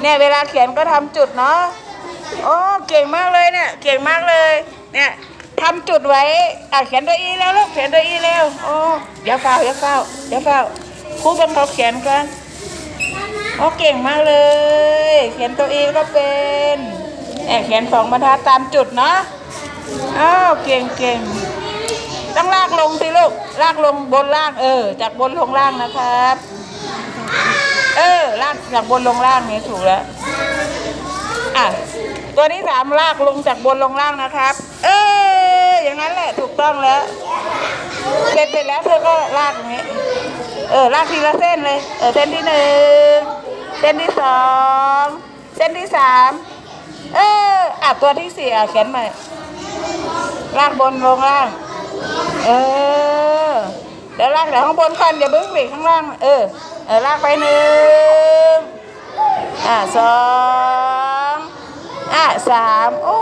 เนี่ยเวลาเขียนก็ทำจุดเนาะโอ้เก่งมากเลยเนี่ย เก่งมากเลย เนี่ยทำจุดไว้อะเขียนตัวอีแล้วลูกเขียนตัวอีแล้วโอ้เดี๋ยวเฝ้าเดี๋ยวเฝ้าเดี๋ยวเฝ้าครูเป็นเขาเขียนกันโอ้เก่งมากเลย เขียนตัวอีก็เป็นแอบเขียนสองบรรทัดตามจุดเนาะอ้าวเก่งเก่งต้องลากลงสิลูกลากลงบนล่างเออ จากบนลงล่างนะครับ เออ ลากจากบนลงล่างนี่ถูกแล้ว อะ ตัวที่สามลากลงจากบนลงล่างนะครับ เออ อย่างนั้นแหละถูกต้องแล้ว เสร็จเสร็จแล้วเธอก็ลากอย่างนี้ เออ ลากทีละเส้นเลย เออ เส้นที่หนึ่ง เส้นที่สอง เส้นที่สาม เออ อะ ตัวที่สี่อะเขียนใหม่ลากบนลงล่าง เออ เดี๋ยวลากเดี๋ยวข้างบนก่อนอย่าเบิ้งไปข้างล่าง เออ เออลากไปหนึ่งอะสองอะสามโอ้